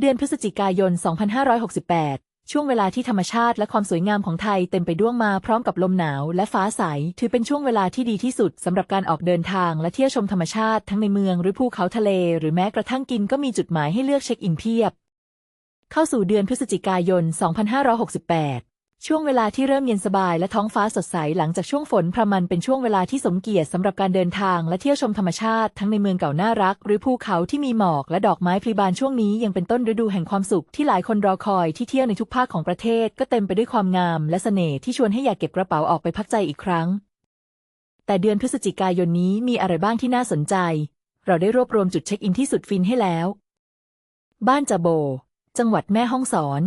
เดือนพฤศจิกายน 2568 ช่วงเวลาที่ธรรมชาติและความสวยงามของไทยเต็มไปด้วยมาพร้อมกับลมหนาวและฟ้าใส ถือเป็นช่วงเวลาที่ดีที่สุดสำหรับการออกเดินทางและเที่ยวชมธรรมชาติทั้งในเมืองหรือภูเขาทะเล หรือแม้กระทั่งกินก็มีจุดหมายให้เลือกเช็คอินเพียบ เข้าสู่เดือนพฤศจิกายน 2568 ช่วงเวลาที่เริ่มเย็นสบายและท้องฟ้าสดใสหลังจากช่วงฝนพรมันเป็นช่วงเวลาที่สมเกียรติสำหรับการเดินทางและเที่ยวชมธรรมชาติทั้งในเมืองเก่าน่ารัก หรือภูเขาที่มีหมอกและดอกไม้พลีบานช่วงนี้ยังเป็นต้นฤดูแห่งความสุขที่หลายคนรอคอยที่เที่ยวในทุกภาคของประเทศก็เต็มไปด้วยความงามและเสน่ห์ที่ชวนให้อยากเก็บกระเป๋าออกไปพักใจอีกครั้ง แต่เดือนพฤศจิกายนนี้มีอะไรบ้างที่น่าสนใจ เราได้รวบรวมจุดเช็คอินที่สุดฟินให้แล้ว บ้านจาโบ จังหวัดแม่ฮ่องสอน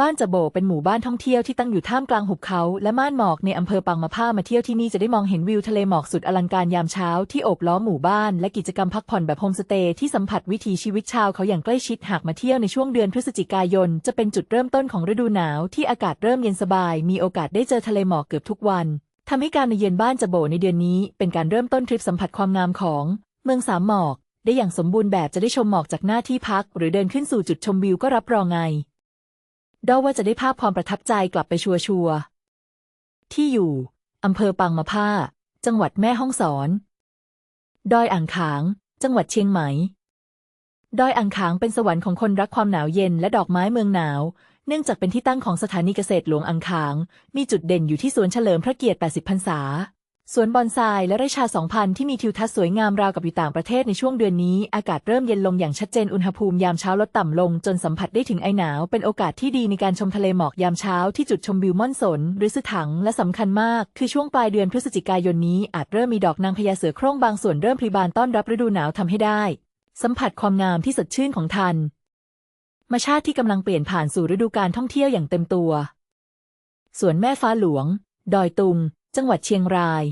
บ้านจะโบเป็นหมู่บ้านท่องเที่ยวที่ตั้งอยู่ท่ามกลางหุบเขาและม่านหมอกในอำเภอปางมะผ้ามาเที่ยวที่นี่จะได้มองเห็นวิวทะเลหมอกสุดอลังการยามเช้าที่โอบล้อมหมู่บ้านและกิจกรรมพักผ่อนแบบโฮมสเตย์ที่สัมผัสวิถีชีวิตชาวเขาอย่างใกล้ชิดหากมาเที่ยวในช่วงเดือนพฤศจิกายน จะเป็นจุดเริ่มต้นของฤดูหนาวที่อากาศเริ่มเย็นสบาย มีโอกาสได้เจอทะเลหมอกเกือบทุกวันทำให้การมาเยือนบ้านจะโบในเดือนนี้ เป็นการเริ่มต้นทริปสัมผัสความงามของ เมืองสามหมอก ได้อย่างสมบูรณ์แบบจะได้ชมหมอกจากหน้าที่พัก หรือเดินขึ้นสู่จุดชมวิวก็รับรองไง เดาว่าจะได้ภาพความประทับใจกลับไปชัวชัวร์ๆที่อยู่ อำเภอปางมะผ้า จังหวัดแม่ฮ่องสอน ดอยอ่างขาง จังหวัดเชียงใหม่ ดอยอ่างขางเป็นสวรรค์ของคนรักความหนาวเย็นและดอกไม้เมืองหนาว เนื่องจากเป็นที่ตั้งของสถานีเกษตรหลวงอ่างขาง มีจุดเด่นอยู่ที่สวนเฉลิมพระเกียรติ 80 พรรษา สวนบอนไซและไร่ชา 2,000 ที่มีทิวทัศน์สวยงามราวกับอยู่ต่างประเทศในช่วงเดือนนี้ อากาศเริ่มเย็นลงอย่างชัดเจนอุณหภูมิยามเช้าลดต่ำลง จนสัมผัสได้ถึงไอหนาว เป็นโอกาสที่ดีในการชมทะเลหมอกยามเช้าที่จุดชมวิวม่อนสน หรือซื้อถังและสำคัญมาก คือช่วงปลายเดือนพฤศจิกายนนี้อาจเริ่มมีดอกนางพญาเสือโคร่งบางส่วนเริ่มพลีบานต้อนรับฤดูหนาวทำให้ได้ สัมผัสความงามที่สดชื่นของทันธรรมชาติที่กำลังเปลี่ยนผ่านสู่ฤดูการท่องเที่ยวอย่างเต็มตัวสวนแม่ฟ้าหลวง ดอยตุง จังหวัดเชียงราย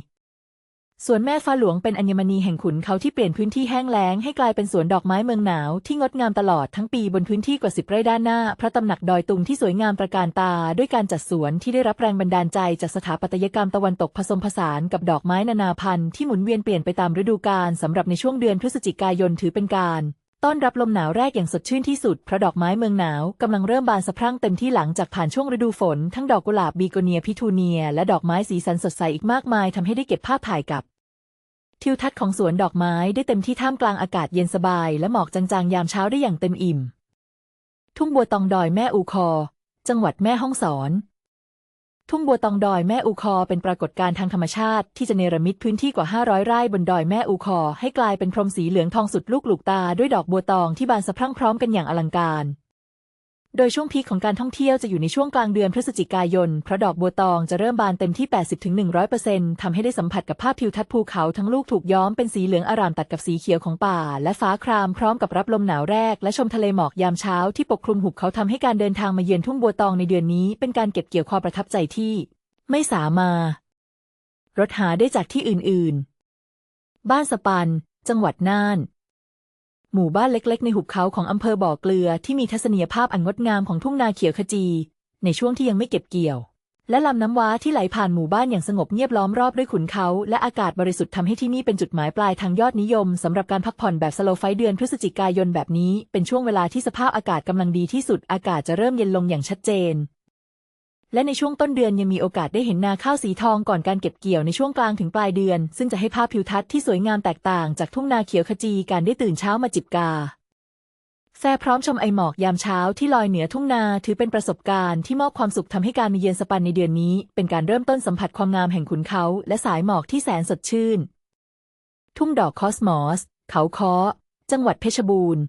สวนแม่ฟ้าหลวงเป็นอัญมณีแห่งขุนเขาที่เปลี่ยนพื้นที่แห้งแล้งให้กลายเป็นสวนดอกไม้เมืองหนาวที่งดงามตลอดทั้งปีบนพื้นที่กว่าสิบไร่ด้านหน้า พระตำหนักดอยตุงที่สวยงามตระการตา ด้วยการจัดสวนที่ได้รับแรงบันดาลใจจากสถาปัตยกรรมตะวันตกผสมผสานกับดอกไม้นานาพันธุ์ที่หมุนเวียนเปลี่ยนไปตามฤดูกาลสำหรับในช่วงเดือนพฤศจิกายนถือเป็นการ ต้อนรับลมหนาวแรกอย่างสดชื่นที่สุด เพราะดอกไม้เมืองหนาวกำลังเริ่มบานสะพรั่งเต็มที่หลังจากผ่านช่วงฤดูฝน ทั้งดอกกุหลาบบีโกเนียพิทูเนีย และดอกไม้สีสันสดใสอีกมากมายทำให้ได้เก็บภาพถ่ายกับ ทิวทัศน์ของสวนดอกไม้ได้เต็มที่ท่ามกลางอากาศเย็นสบาย และหมอกจางๆ ยามเช้าได้อย่างเต็มอิ่ม ทุ่งบัวตองดอยแม่อูคอ จังหวัดแม่ฮ่องสอน ทุ่งบัวตองดอยแม่อูคอเป็นปรากฏการณ์ทางธรรมชาติที่จะเนรมิตพื้นที่กว่า 500 ไร่บนดอยแม่อูคอให้กลายเป็นพรมสีเหลืองทองสุดลูกหลูกตาด้วยดอกบัวตองที่บานสะพรั่งพร้อมกันอย่างอลังการ โดยช่วงพีคของการท่องเที่ยวจะอยู่ในช่วงกลางเดือนพฤศจิกายน เพราะดอกบัวตองจะเริ่มบานเต็มที่ 80-100%ทำให้ได้สัมผัสกับภาพทิวทัศน์ภูเขาทั้งลูกถูกย้อมเป็นสีเหลืองอร่ามตัดกับสีเขียวของป่า และฟ้าครามพร้อมกับรับลมหนาวแรก และชมทะเลหมอกยามเช้าที่ปกคลุมหุบเขาทำให้การเดินทางมาเยือนทุ่งบัวตองในเดือนนี้ เป็นการเก็บเกี่ยวความประทับใจที่ ไม่สามารถหาได้จากที่อื่นๆ บ้านสปัน จังหวัดน่าน หมู่บ้านเล็กๆ ในหุบเขาของอำเภอบ่อเกลือที่มีทัศนียภาพอันงดงามของทุ่งนาเขียวขจี ในช่วงที่ยังไม่เก็บเกี่ยว และลำน้ำว้าที่ไหลผ่านหมู่บ้านอย่างสงบเงียบล้อมรอบด้วยขุนเขา และอากาศบริสุทธิ์ทำให้ที่นี่เป็นจุดหมายปลายทางยอดนิยมสำหรับการพักผ่อนแบบสโลไฟเดือนพฤศจิกายนแบบนี้ เป็นช่วงเวลาที่สภาพอากาศกำลังดีที่สุดอากาศจะเริ่มเย็นลงอย่างชัดเจน และในช่วงต้นเดือนยังมีโอกาสได้เห็นนาข้าวสีทองก่อนการเก็บเกี่ยวในช่วงกลางถึงปลายเดือน ซึ่งจะให้ภาพทิวทัศน์ที่สวยงามแตกต่างจากทุ่งนาเขียวขจีการได้ตื่นเช้ามาจิบกาแฟพร้อมชมไอหมอกยามเช้าที่ลอยเหนือทุ่งนาถือเป็นประสบการณ์ที่มอบความสุขทำให้การมาเยือนสปันในเดือนนี้ เป็นการเริ่มต้นสัมผัสความงามแห่งขุนเขา และสายหมอกที่แสนสดชื่น ทุ่งดอกคอสมอส เขาค้อจังหวัดเพชรบูรณ์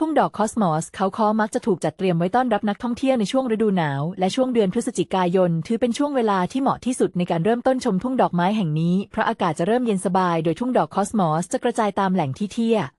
ทุ่งดอกคอสมอสเขาค้อมักจะถูกจัดเตรียมไว้ต้อนรับนักท่องเที่ยวในช่วงฤดูหนาว และช่วงเดือนพฤศจิกายน ถือเป็นช่วงเวลาที่เหมาะที่สุดในการเริ่มต้นชมทุ่งดอกไม้แห่งนี้เพราะอากาศจะเริ่มเย็นสบาย โดยทุ่งดอกคอสมอสจะกระจายตามแหล่งที่เที่ยว